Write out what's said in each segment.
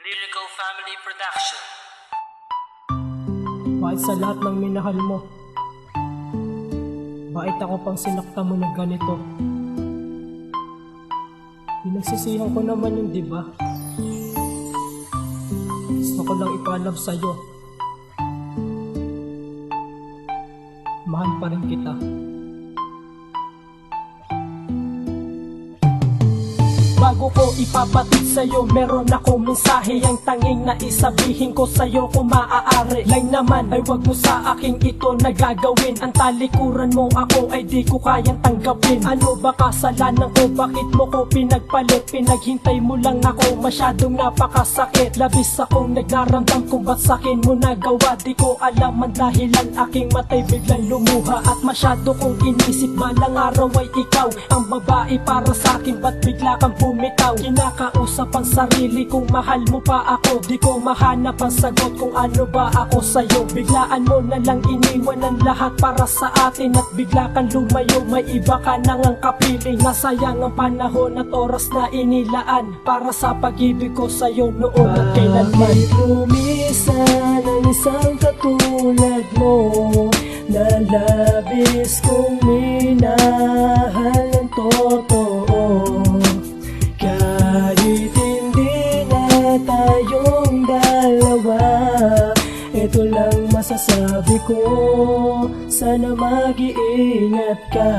Lyrical Family Production. Bakit sa lahat ng minahal mo? Bakit ako pang sinakta mo na ganito? Pinagsisihan ko naman yun, di ba? Gusto ko lang ipaalam sa'yo. Mahal pa rin kita. Bago ko ipapatid sa'yo, meron akong mensahe Ang tanging na isabihin ko sa'yo. Kung maaari Lang naman ay wag mo sa aking ito nagagawin. Ang talikuran mo ako ay di ko kayang tanggapin. Ano ba kasalanan ko? Bakit mo ko pinagpalit? Pinaghintay mo lang ako, masyadong napakasakit. Labis akong nagnaramdam kung ba't sa'kin mo nagawa. Di ko alam ang dahilan, aking matay biglang lumuha. At masyado kong inisip, balang araw ay ikaw Ang babae para sa'kin, ba't bigla kang bumitaw Kinakausap ang sarili. Kong mahal mo pa ako Di ko mahanap ang sagot. Kung ano ba ako sa'yo Biglaan mo na lang iniwan ang lahat para sa atin. At bigla kang lumayo, may iba ka nang ang kapiling Nasayang ang panahon at oras na inilaan Para sa pag-ibig ko sa'yo noon at kailanman. Lumisan ang isang katulad mo Na labis kong masasabi ko? Sana mag-iingat ka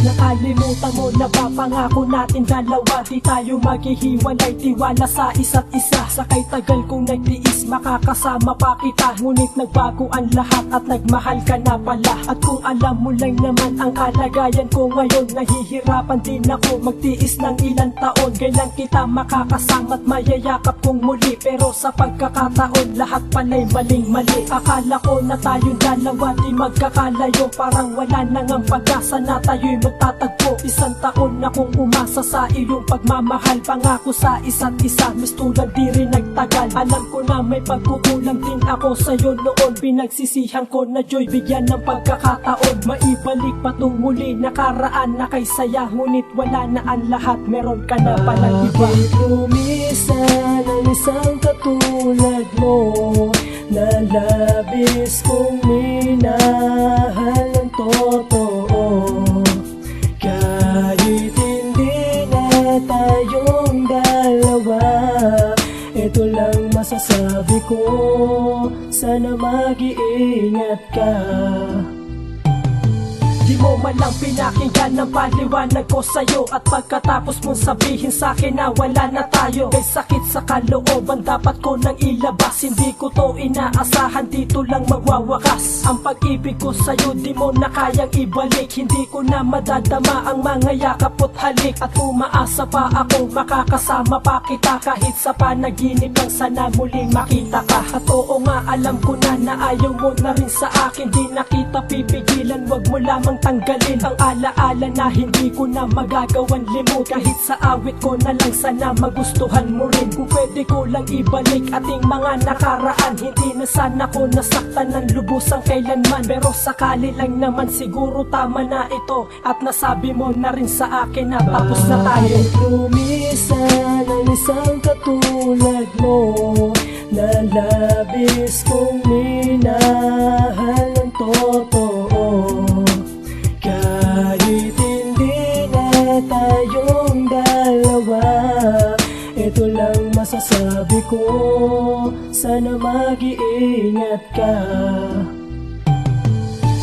Nakalimutan mo na ba pangako natin dalawa. Di tayo maghihiwalay tiwala sa isa't isa. Sakay tagal kong nagtiis makakasama pa kita. Ngunit nagbago ang lahat at nagmahal ka na pala. At kung alam mo lang naman ang kalagayan ko ngayon Nahihirapan din ako magtiis ng ilang taon. Kailan kita makakasama at mayayakap kong muli. Pero sa pagkakataon lahat pala'y maling mali. Akala ko na tayong dalawa di magkakalayo. Parang wala nang ang pag-asa na tayo'y magtatagpo Isang taon na kong umasa sa iyong pagmamahal. Pangako sa isa't isa, mas tulad di rin nagtagal. Alam ko na may pagkukulang din ako sa'yo noon. Pinagsisihan ko na joy, bigyan ng pagkakataon. Maibalik pa tong muli, nakaraan na kay saya. Ngunit wala na ang lahat, meron ka na palang iba. Bakit masasabi ko Sana mag-iingat ka Di mo man lang pinakinggan ng paliwanag ko sa'yo. At pagkatapos mong sabihin sa'kin na wala na tayo May sakit sa kalooban dapat ko nang ilabas. Hindi ko to inaasahan dito lang magwawakas. Ang pag-ibig ko sa'yo di mo na kayang ibalik. Hindi ko na madadama ang mga yakap at halik. At umaasa pa ako makakasama pa kita Kahit sa panaginip lang. Sana muling makita ka. At oo nga alam ko na na ayaw mo na rin sa akin. Di na kita pipigilan wag mo lamang tanggalin Ang alaala na hindi ko na magagawan. Limot Kahit sa awit ko na lang sana magustuhan mo rin. Kung pwede ko lang ibalik ating mga nakaraan Hindi na sana ko nasaktan ng lubusang kailanman. Pero sakali lang naman siguro tama na ito. At nasabi mo na rin sa akin na tapos na tayo. Lumisan ang isang katulad mo Na labis kong minahal Sana mag-iingat ka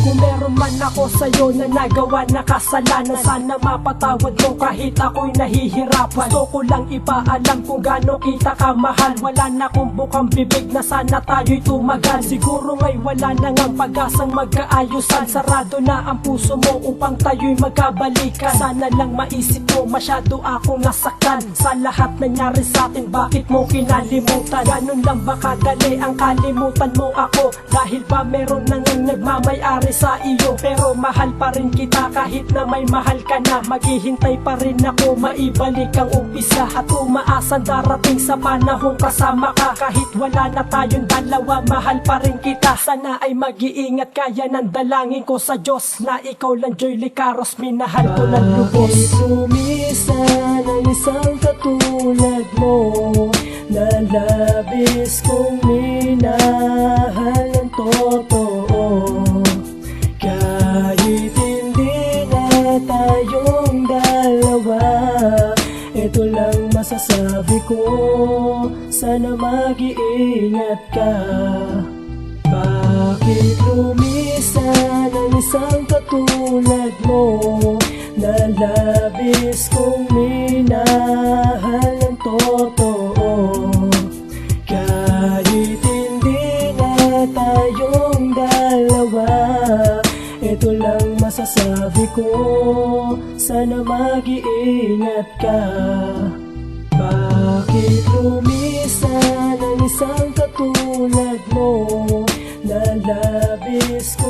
Kung meron man ako sa'yo na nagawa na kasalanan Sana mapatawad mo kahit ako'y nahihirapan. Gusto ko lang ipaalam kung gaano kita kamahal. Wala na kong bukang bibig na sana tayo'y tumagal. Siguro ngay wala na ngang pag-asang magkaayusan Sarado na ang puso mo upang tayo'y magkabalikan. Sana lang maisip mo masyado akong nasaktan. Sa lahat nangyari sa atin bakit mo kinalimutan? Ganun lang ba kadali ang kalimutan mo ako? Dahil ba meron nang nagmamayari sa iyo Pero mahal pa rin kita. Kahit na may mahal ka na Maghihintay pa rin ako. Maibalik ang umpisa At umaasan darating sa panahong kasama ka. Kahit wala na tayong dalawa mahal pa rin kita. Sana ay mag-iingat kaya ng dalangin ko sa Diyos Na ikaw lang Joy Licaros minahal ko ng lubos. Bakit lumisan ang isang katulad mo Na labis ko. Sana mag-iingat ka. Bakit lumisan ang isang katulad mo? Na labis kong minahal ng totoo. Kahit hindi na tayong dalawa Ito lang masasabi ko. Sana mag-iingat ka isang katulad mo Na labis kong